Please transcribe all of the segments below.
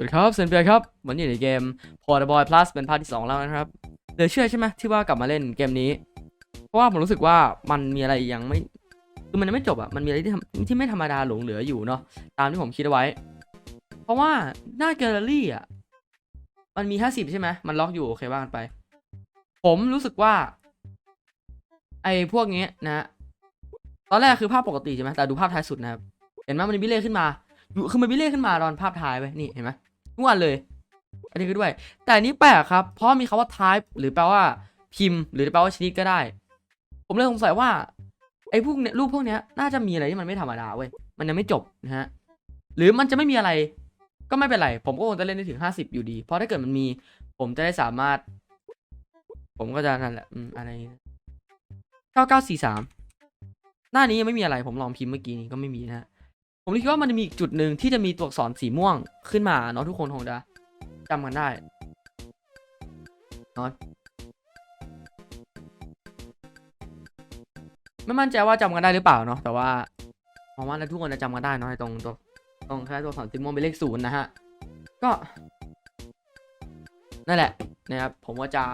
สวัสดีครับเซนเปียครับวันนี้อยู่ในเกม Portable Plus เป็นภาคที่ 2 แล้วนะครับเหลือเชื่อใช่ไหมที่ว่ากลับมาเล่นเกมนี้ เพราะว่าผมรู้สึกว่ามันมีอะไรยังไม่คือมันยังไม่จบอะมันมีอะไรที่ที่ไม่ธรรมดาหลงเหลืออยู่เนาะตามที่ผมคิดเอาไว้ เพราะว่าหน้าแกลเลอรี่อะมันมี 50 ใช่ไหมมันล็อกอยู่โอเคว่ากันไป ผมรู้สึกว่า ไอ้พวกนี้นะตอนแรกคือภาพปกติใช่ไหมแต่ดูภาพท้ายสุดนะครับเห็นไหมมันมีบิเล่ขึ้นมาอยู่คือมันมีเลขขึ้นมาตอนภาพท้ายไว้นี่เห็นไหม ทุกวันเลย อันนี้ก็ด้วย แต่อันนี้แปลกครับ เพราะมีคาว่า type หรือแปลว่าพิมพ์ หรือแปลว่าชนิดก็ได้ ผมเลยสงสัยว่าไอ้พวกเนี้ยรูปพวกเนี้ยน่าจะมีอะไรที่มันไม่ธรรมดาเว้ย มันยังไม่จบนะฮะ หรือมันจะไม่มีอะไร ก็ไม่เป็นไร ผมก็คงจะเล่นได้ถึงห้าสิบอยู่ดี เพราะถ้าเกิดมันมี ผมจะได้สามารถ ผมก็จะนั่นแหละอืมอะไรเก้าเก้าสี่สามหน้านี้ยังไม่มีอะไร ผมลองพิมพ์เมื่อกี้นี้ก็ไม่มีนะฮะ ผมคิดว่ามันจะมีอีกจุดหนึ่งที่จะมีตัวอักษรสีม่วงขึ้นมาเนาะทุกคนคงจะจำกันได้เนาะไม่มั่นใจว่าจำกันได้หรือเปล่าเนาะแต่ว่าผมว่าทุกคนจะจำกันได้เนาะตรงตัวตรงแค่ตัวอักษรสีม่วงเป็นเลขศูนย์นะฮะก็นั่นแหละนะครับผมก็จะ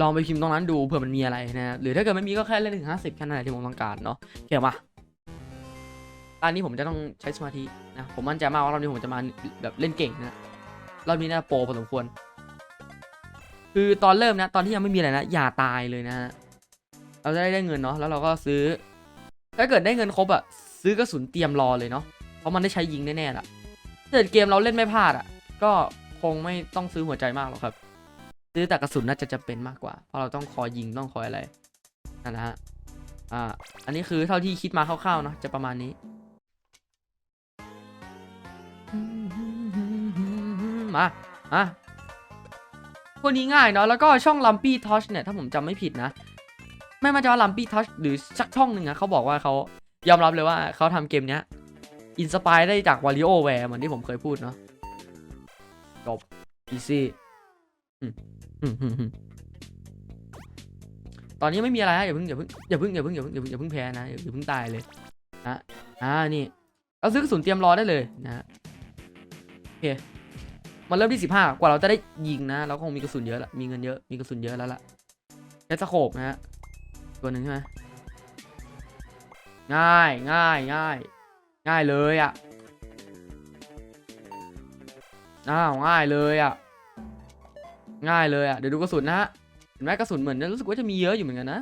ลองไปพิมพ์ตรงนั้นดูเผื่อมันมีอะไรนะหรือถ้าเกิดไม่มีก็แค่เล่นถึงห้าสิบแค่นั้นแหละที่ผมต้องการเนาะโอเคมา อันนี้ผมจะต้องใช้สมาธินะผมมั่นใจมากว่ารอบนี้ผมจะมาแบบเล่นเก่งนะรอบนี้น่าโปรพอสมควร คือตอนเริ่มนะ ตอนที่ยังไม่มีอะไรนะ อย่าตายเลยนะฮะเราจะได้ได้เงินเนาะแล้วเราก็ซื้อ ถ้าเกิดได้เงินครบอะซื้อกระสุนเตรียมรอเลยเนาะเพราะมันได้ใช้ยิงแน่ๆล่ะถ้าเกิดเกมเราเล่นไม่พลาดอะก็คงไม่ต้องซื้อหัวใจมากหรอกครับ ซื้อแต่กระสุนน่าจะจำเป็นมากกว่า เพราะเราต้องคอยยิงต้องคอยอะไรนั่นนะฮะอ่าอันนี้คือเท่าที่คิดมาคร่าวๆเนาะจะประมาณนี้ มามาพวกนี้ง่ายเนาะแล้วก็ช่องลัมปี้ทอชเนี่ยถ้าผมจำไม่ผิดนะ ไม่มั่นใจว่าลัมปี้ทอชหรือสักช่องหนึ่งอะเขาบอกว่าเขายอมรับเลยว่าเขาทำเกมเนี้ยอินสปายได้จากวาริโอแวร์เหมือนที่ผมเคยพูดเนาะจบอีซี่ตอนนี้ไม่มีอะไรฮะอย่าเพิ่งอย่าเพิ่งอย่าเพิ่งอย่าเพิ่งอย่าเพิ่งอย่าเพิ่งอย่าเพิ่งแพ้นะอย่าเพิ่งตายเลยนะอ่านี่เราซื้อกระสุนเตรียมรอได้เลยนะฮะโอเค มันเริ่มที่สิบห้ากว่าเราจะได้ยิงนะ เราคงมีกระสุนเยอะละมีเงินเยอะ มีกระสุนเยอะแล้วล่ะแคสโคปนะฮะ ตัวหนึ่งใช่ไหมง่าย ง่าย ง่าย ง่ายเลยอะ่ะอ้าวง่ายเลยอะ่ะ ง่ายเลยอะ่ะ เดี๋ยวดูกระสุนนะฮะ เห็นไหมกระสุนเหมือนจะรู้สึกว่าจะมีเยอะอยู่เหมือนกันนะ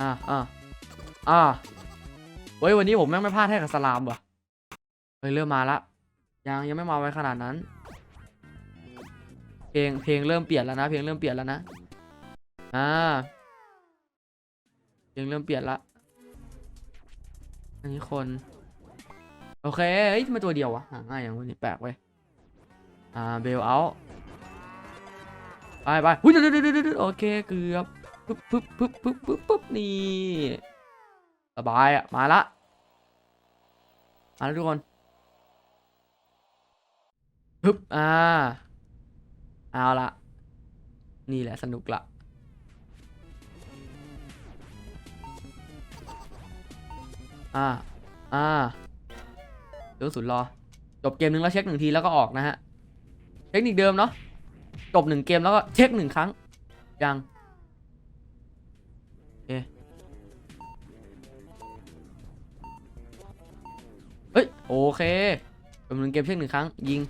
อ่าอ่าอ่าเฮ้ยวันนี้ผมแม่งไม่พลาดให้กับสลามว่ะ ฮ้ยเริ่มมาละยังยังไม่มาไวขนาดนั้น เพลงเพลงเริ่มเปลี่ยนแล้วนะเพลงเริ่มเปลี่ยนแล้วนะอ่าเพลงเริ่มเปลี่ยนละอันนี้คนโอเคเฮ้ยทำไมตัวเดียววะหาง่ายอย่างวันนี้แปลกเว้ยอ่าเบลเอาไปไปหุ้ยเดี๋ยวเดี๋ยวเดี๋ยวโอเคเกือบปึ๊บปึ๊บปึ๊บปึ๊บปึ๊บปึ๊บนี่สบายอะมาละมาแล้วทุกคน ฮึบอ่า เอาละ นี่แหละสนุกละอ่า อ่าเดี๋ยวสุดรอ จบเกมหนึ่งแล้วเช็คหนึ่งทีแล้วก็ออกนะฮะ เทคนิคเดิมเนาะ จบหนึ่งเกมแล้วก็เช็คหนึ่งครั้ง ยังเอเฮ้ย โอเคเป็นหนึ่งเกมเช็คหนึ่งครั้ง ยิง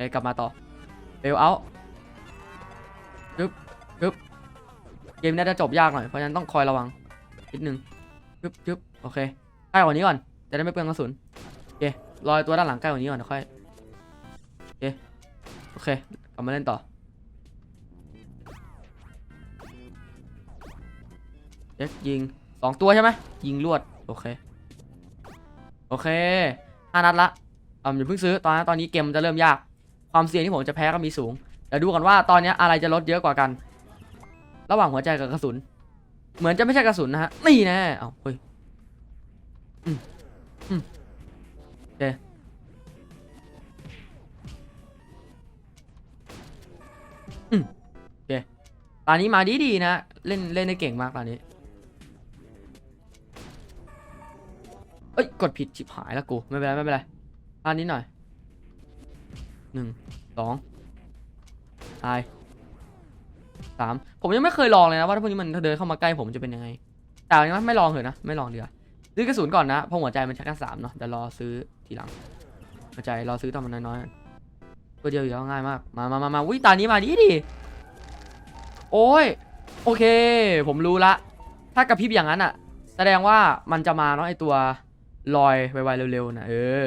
ไปกลับมาต่อเบลเอาปึ๊บปึ๊บเกมนี้จะจบยากหน่อย เพราะฉะนั้นต้องคอยระวังนิดนึงปึ๊บปึ๊บโอเคใกล้กว่านี้ก่อน จะได้ไม่เปลืองกระสุนโอเครอยตัวด้านหลังใกล้กว่านี้ก่อนเดี๋ยวค่อยโอเคโอเคกลับมาเล่นต่อเช็ยิงสองตัวใช่ไหมยิงลวดโอเคโอเคห้านัดละอ่าอย่าเพิ่งซื้อตอนนี้ตอนนี้เกมมันจะเริ่มยาก ความเสี่ยงที่ผมจะแพ้ก็มีสูงเดี๋ยวดูกันว่าตอนนี้อะไรจะลดเยอะกว่ากัน ระหว่างหัวใจกับกระสุน เหมือนจะไม่ใช่กระสุนนะฮะนี่แน่เอาเฮ้ยอืมอืมโอเคอืมโอเคตอนนี้มาดีดีๆนะเล่นเล่นได้เก่งมากตอนนี้เอ้ยกดผิดชิบหายแล้วกูไม่เป็นไรไม่เป็นไรอันนี้หน่อย หนึ่งสองตายสามผมยังไม่เคยลองเลยนะว่าถ้าพวกนี้มันเดินเข้ามาใกล้ผมจะเป็นยังไง แต่อันนี้ไม่ลองเถอะนะ ไม่ลองเดี๋ยวซื้อกระสุนก่อนนะเพราะหัวใจมันชักกันสามเนาะเดี๋ยวรอซื้อทีหลังหัวใจรอซื้อตอนมันน้อยๆตัวเดียวอยู่แล้วง่ายมาก มามามามาวิตานี้มาดิดิโอ้ยโอเค ผมรู้ละ ถ้ากระพริบอย่างนั้นอะแสดงว่ามันจะมาเนาะไอตัวลอยไวๆเร็วๆนะเออ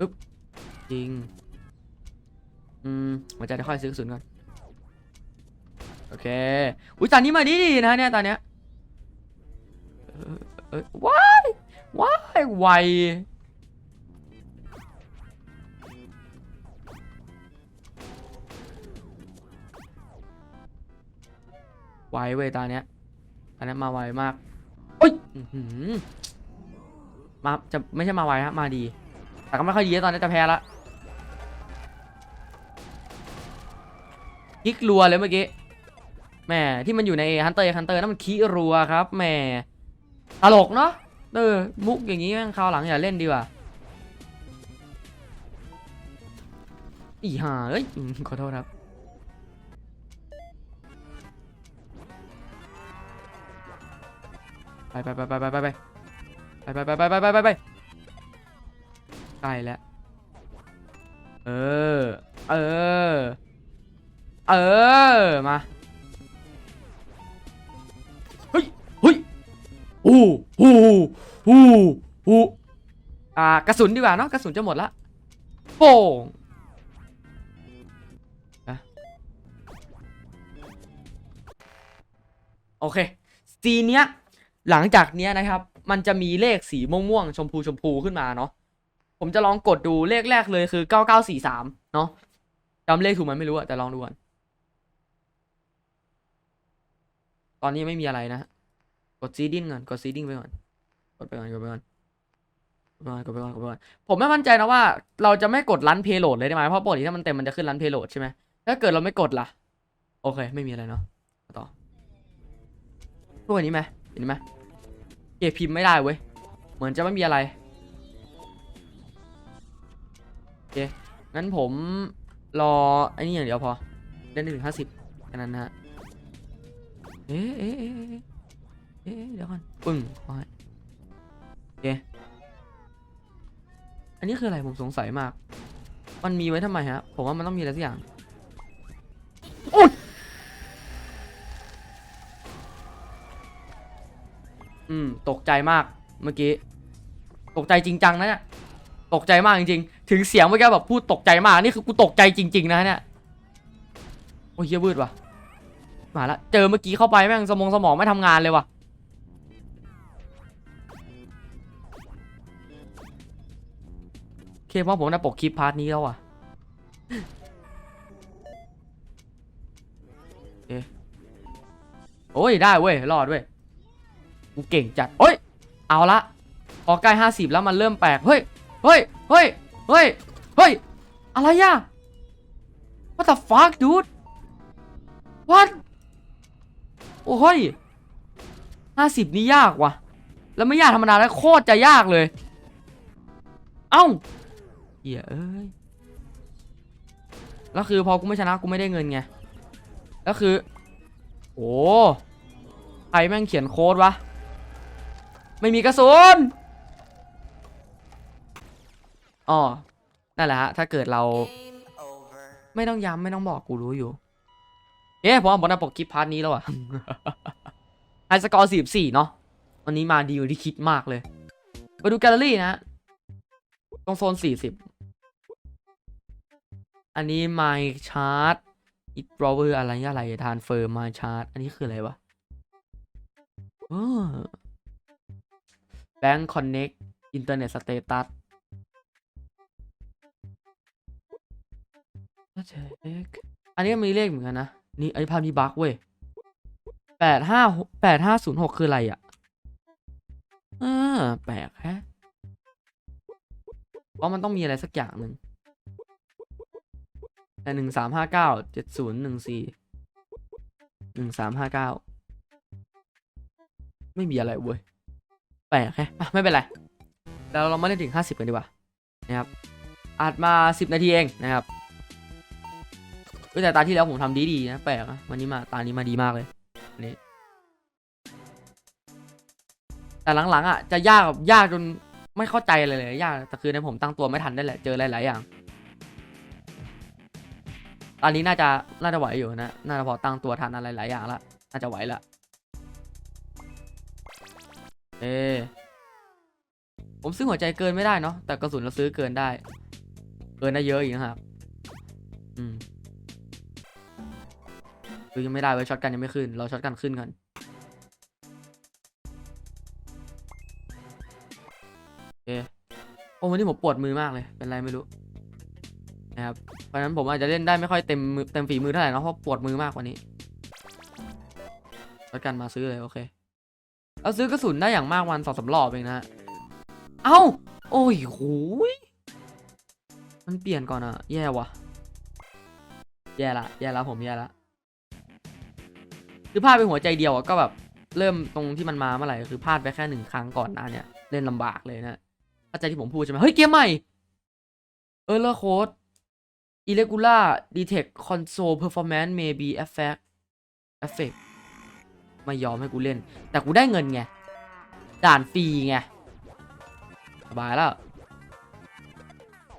อึ๊บจริง อืมหัวใจเดี๋ยวค่อยซื้อกระสุนก่อน โอเค อุ้ยตอนนี้มาดีดีนะเนี่ยตอนเนี้ยเออเอยว้ายว้ายไวไวเว้ยตอนเนี้ยตอนเนี้ยมาไวมากโอ้ยมาจะไม่ใช่มาไวฮะมาดี แต่ก็ไม่ค่อยดีนะตอนนี้จะแพ้ละคิกรัวเลยเมื่อกี้แหม่ที่มันอยู่ในฮันเตอร์ฮันเตอร์นั่นมันขี้รัวครับแหม่ตลกเนาะเออมุกอย่างนี้แม่งคราวหลังอย่าเล่นดีกว่าอีห่าเอ้ยขอโทษครับไปไปไปไปไปไปไปไปไปไปไปไปไปไปไป ใกล้แล้ว เออ เออ เออ มาเฮ้ยโอ้โหโอ้โหอ่ากระสุนดีกว่าเนาะกระสุนจะหมดละโป่งโอเคซีเนี้ยหลังจากเนี้ยนะครับ มันจะมีเลขสีม่วงๆชมพูชมพูขึ้นมาเนาะ ผมจะลองกดดูเลขแรกเลยคือ 9943 เนาะจำเลขถูกไหมไม่รู้อะแต่ลองดูก่อนตอนนี้ไม่มีอะไรนะ กดซีดิ้งก่อน กดซีดิ้งไปก่อน กดไปก่อน กดไปก่อนกดไปก่อนกดไปก่อนกดไปก่อน ผมไม่มั่นใจนะว่า เราจะไม่กดรันเพย์โหลดเลยได้ไหมเพราะปกติถ้ามันเต็มมันจะขึ้นรันเพย์โหลดใช่ไหมถ้าเกิดเราไม่กดล่ะ โอเค ไม่มีอะไรเนาะ ต่อพวกอันนี้ไหมเห็นไหมเก็บพิมพ์ไม่ได้เว้ย เหมือนจะไม่มีอะไร เค งั้นผมรอไอ้นี่อย่างเดียวพอเล่นได้ถึงห้าสิบแค่นั้นนะฮะ เอ๊ะเอ๊ะเอ๊ะเอ๊ะเดี๋ยวก่อนปึ้งโอเคอันนี้คืออะไรผมสงสัยมาก มันมีไว้ทำไมฮะ ผมว่ามันต้องมีอะไรสักอย่าง โอ๊ยอืม ตกใจมากเมื่อกี้ ตกใจจริงจังนะเนี่ย ตกใจมากจริงๆ ถึงเสียงเมื่อกี้แบบพูดตกใจมากนี่คือกูตกใจจริง ๆ นะเนี่ยโอ้ยเหี้ยวืดว่ะมาละเจอเมื่อกี้เข้าไปแม่งสมองสมองไม่ทำงานเลยว่ะโอเคเพราะผมได้ปกคลิปพาร์ทนี้แล้วอะเอ๊ะโอ้ยได้เว้ยรอดเว้ยกูเก่งจัดโอ้ยเอาละพอใกล้ห้าสิบแล้วมันเริ่มแปลกเฮ้ย เฮ้ย เฮ้ย เฮ้ย เฮ้ย อะไรอะ What the fuck dude What โอ้ยห้าสิบนี่ยากว่ะ แล้วไม่ยากธรรมดาแล้วโคตรจะยากเลย เอ้าเหี้ยเอ้ย แล้วคือพอกูไม่ชนะกูไม่ได้เงินไง แล้วคือ โอ้ใครแม่งเขียนโค้ดวะ ไม่มีกระสุน อ๋อนั่นแหละฮะ ถ้าเกิดเรา ไม่ต้องย้ำไม่ต้องบอกกูรู้อยู่ เอ๊ะผมว่าผมได้ปกคลิปพาร์ทนี้แล้วอะไฮสกอร์สี่สี่เนาะวันนี้มาดีกว่าที่คิดมากเลย ไปดูแกลเลอรี่นะ ตรงโซนสี่สิบ อันนี้ My Chart i t Rover อร์อะไรอะไรทานเฟอร์ My Chart อันนี้คืออะไรวะเออ Bank Connect Internet Status อันนี้ก็มีเลขเหมือนกันนะนี่ไอ้ภาพนี้บั๊กเว้ยแปดห้าแปดห้าศูนย์หกคืออะไรอะเออแปลกแฮะเพราะมันต้องมีอะไรสักอย่างหนึ่งแต่หนึ่งสามห้าเก้าเจ็ดศูนย์หนึ่งสี่หนึ่งสามห้าเก้าไม่มีอะไรเว้ยแปลกแฮะะไม่เป็นไรแล้วเรามาเล่นถึง50กันดีกว่านะครับอัดมา10นาทีเองนะครับ แต่ตาที่แล้วผมทำดีดีๆนะแปลกนะวันนี้มาตานี้มาดีมากเลยอันนี้แต่หลังๆอะจะยากยากจนไม่เข้าใจเลยเลยยากแต่คือในผมตั้งตัวไม่ทันได้แหละเจอหลายๆอย่างตอนนี้น่าจะน่าจะไหวอยู่นะน่าจะพอตั้งตัวทันอะไรหลายอย่างละน่าจะไหวละเอผมซื้อหัวใจเกินไม่ได้เนาะแต่กระสุนเราซื้อเกินได้ เกินได้เยอะอีกนะครับอืม คือยังไม่ได้ไว้ยช็อตกันยังไม่ขึ้น เราช็อตกันขึ้นกันโอเคโอ้วันนี้ผมปวดมือมากเลย เป็นไรไม่รู้นะครับเพราะฉะนั้นผมอาจจะเล่นได้ไม่ค่อยเต็มมือเต็มฝีมือเท่าไหร่เนาะเพราะปวดมือมากกว่านี้แล้วกันมาซื้อเลยโอเคเราซื้อกระสุนได้อย่างมากวันสองสารอบเองนะเอ้า โอ้ยโหยมันเปลี่ยนก่อนอะแย่ว่ะแย่ละ แย่ละผมแย่ละ คือพลาดไปหัวใจเดียวอะก็แบบเริ่มตรงที่มันมาเมื่อไหร่คือพลาดไปแค่หนึ่งครั้งก่อนหนะเนี่ยเล่นลำบากเลยนะเข้าใจที่ผมพูดใช่ไหมเฮ้ยเกมใหม่ เออเลอร์โค้ด irregular detect console performance may be affect affect ไม่ยอมให้กูเล่น แต่กูได้เงินไง ด่านฟรีไง สบายแล้ว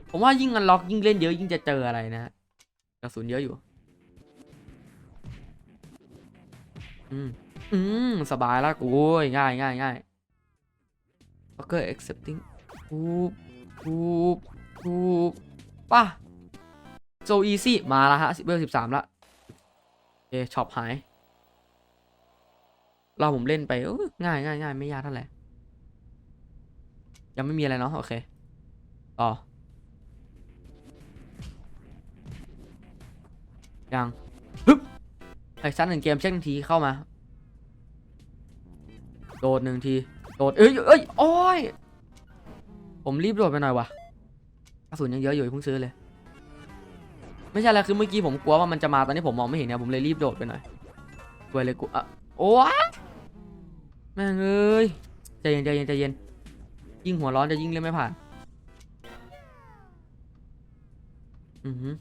ผมว่ายิ่งอันล็อกยิ่งเล่นเยอะยิ่งจะเจออะไรนะกระสุนเยอะอยู่ อืม อืม สบายแล้วกูโอยง่ายง่ายง่าย Fucker accepting ทูบทูบทูบป่ะ so easy มาแล้วฮะเบลสิบสามละโอเคช็อปหาย เราผมเล่นไปง่ายง่ายง่ายไม่ยากเท่าไหร่ ยังไม่มีอะไรเนาะโอเคต่อยัง ไอ้ชั้นหนึ่งเกมเช็คหนึ่งทีเข้ามา โดดหนึ่งที โดด เอ้ยเอ้ยโอ้ย ผมรีบโดดไปหน่อยวะกระสุนยังเยอะอยู่เพิ่งซื้อเลย ไม่ใช่อะไรคือเมื่อกี้ผมกลัวว่ามันจะมาตอนนี้ผมมองไม่เห็นเนี่ยผมเลยรีบโดดไปหน่อยกลัวเลยกูอะโอ้ยแม่งเอ้ยใจเย็นใจเย็นใจเย็นยิ่งหัวร้อนจะยิ่งเล่นไม่ผ่าน อือหือ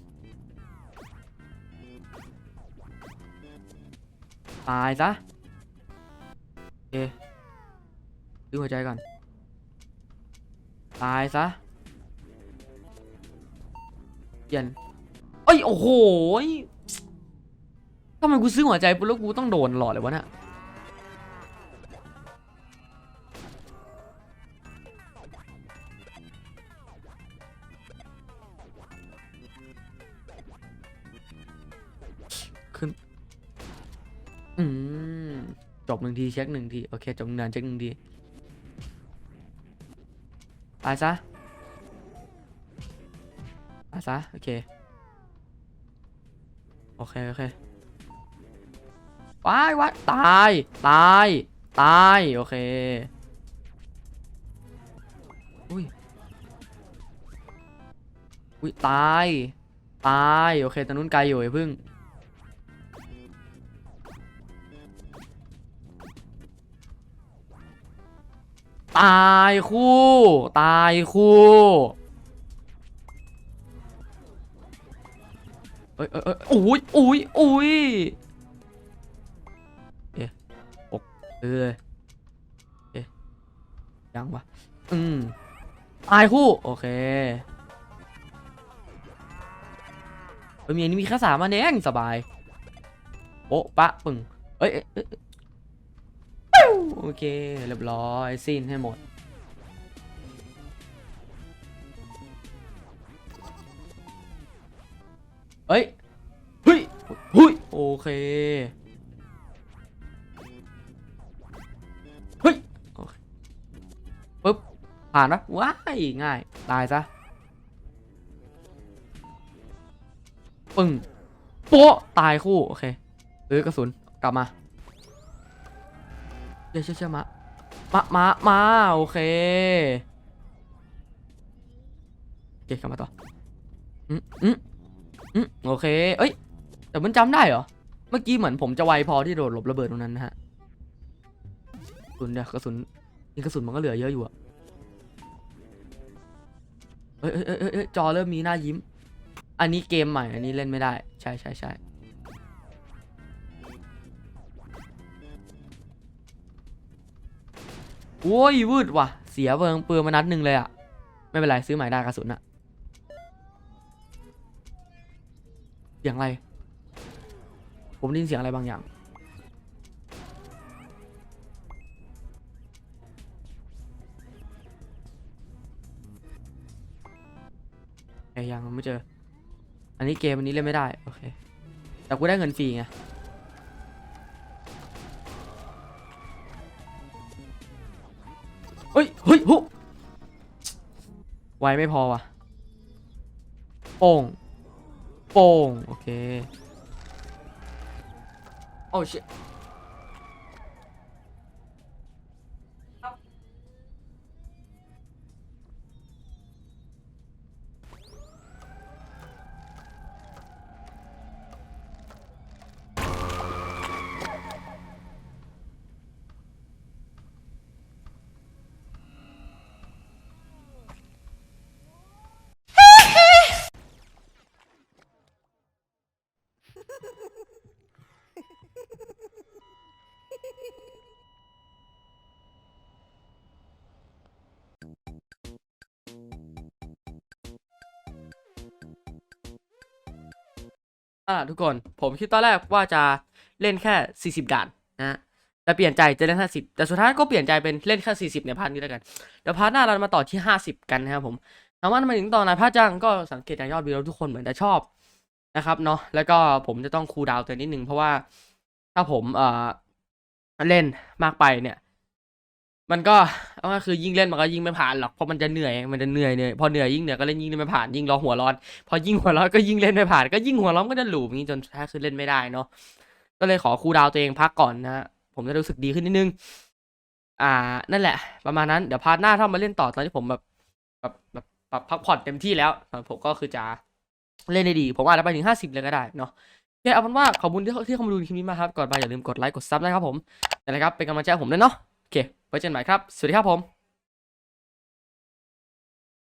ตายซะโอเคดูหัวใจก่อน ตายซะเปลี่ยนเอ้ย โอ้โหทำไมกูซื้อหัวใจปุ๊บแล้วกูต้องโดนตลอดเลยวะเนี่ย อืม จบหนึ่งทีเช็คหนึ่งที โอเค จบหนึ่งเดือนเช็คหนึ่งทีตายซะตายซะ โอเค โอเค โอเคว้ายวัดตาย ตาย ตาย โอเคอุ้ยอุ้ยตาย ตาย โอเคตอนนู้นไกลอยู่ไอ้พึ่ง ตายคู่ ตายคู่เอ้ยเอ้ยเอ้ยอุ้ยอุ้ยอุ้ยเอ๊ะอกเออเอ๊ะยังวะอืมตายคู่ โอเคเฮ้ยมีอันนี้มีแค่สามอันเองสบายโป๊ะปะปึ่งเอ้ยเอ้ย โอเค เรียบร้อยสิ้นให้หมด เฮ้ยเฮ้ยเฮ้ยโอเค เฮ้ยโอเคปึ๊บ ผ่านปะว้าย ง่าย ตายซะ ปึ้งโป๊ะตายคู่ โอเคซื้อกระสุน กลับมา เดี๋ยวเชื่อเชื่อมามามามาโอเคโอเคกลับมาต่ออืมอืมอืมโอเค เอ้ย แต่มันจำได้เหรอ เมื่อกี้เหมือนผมจะไวพอที่โดดหลบระเบิดตรงนั้นนะฮะกระสุนเนี่ยกระสุนนี่กระสุนมันก็เหลือเยอะอยู่อะเอ้ยเอ้ยเอ้ยจอเริ่มมีหน้ายิ้ม อันนี้เกมใหม่ อันนี้เล่นไม่ได้ ใช่ใช่ใช่ โอ้ยวืดว่ะ เสียเบิงปืนมานัดหนึ่งเลยอะไม่เป็นไรซื้อใหม่ได้กระสุนอะเสียงอะไร ผมได้ยินเสียงอะไรบางอย่างเอ้ยยังไม่เจอ อันนี้เกมอันนี้เล่นไม่ได้ โอเค แต่กูได้เงินฟรีไง ไวไม่พอวะโป่งโป่งโอเค โอ้ชิ อ่าทุกคนผมคิดตอนแรกว่าจะเล่นแค่ 40 ด่านนะแต่เปลี่ยนใจจะเล่น 50 แต่สุดท้ายก็เปลี่ยนใจเป็นเล่นแค่40 ในพาร์ทนี้แล้วกัน เดี๋ยวพาร์ทหน้าเรามาต่อที่ 50 กันนะครับผมถามว่าทำไมถึงตอนายพาร์ทจังก็สังเกตจากยอดวิวแล้วทุกคนเหมือนจะชอบนะครับเนาะแล้วก็ผมจะต้องคูลดาวน์ตัวนิดนึงเพราะว่าถ้าผมเอ่อเล่นมากไปเนี่ย มันก็เอาง่าคือยิ่งเล่นมันก็ยิ่งไม่ผ่านหรอกเพราะมันจะเหนื่อยมันจะเหนื่อยเหนื่อยพอเหนื่อยยิ่งเหนื่อยก็เล่นยิ่งไม่ผ่านยิ่งร้อหัวร้อน พอยิ่งหัวร้อนก็ยิ่งเล่นไม่ผ่านก็ยิ่งหัวร้อนก็จะหลูบอย่างนี้จนสุดท้ายคือเล่นไม่ได้เนาะก็เลยขอครูดาวตัวเองพักก่อนนะฮะผมจะรู้สึกดีขึ้นนิดนึง อ่า นั่นแหละ ประมาณนั้นเดี๋ยวพาร์ทหน้าถ้ามาเล่นต่อตอนที่ผมแบบแบบแบบแบบพักผ่อนเต็มที่แล้วผมก็คือจะเล่นได้ดี ผมอาจจะไปถึงห้าสิบเลยก็ได้เนาะโอเคเอาเป็นว่าขอบคุณที่ที่เข้ามาดูคลิปนี้มาครับก่อนไปอย่าลืมกดไลค์กดซับนะครับผมนะครับเป็นกำลังใจผมด้วยเนาะ เคไว้เจอกันใหม่ครับ สวัสดีครับผม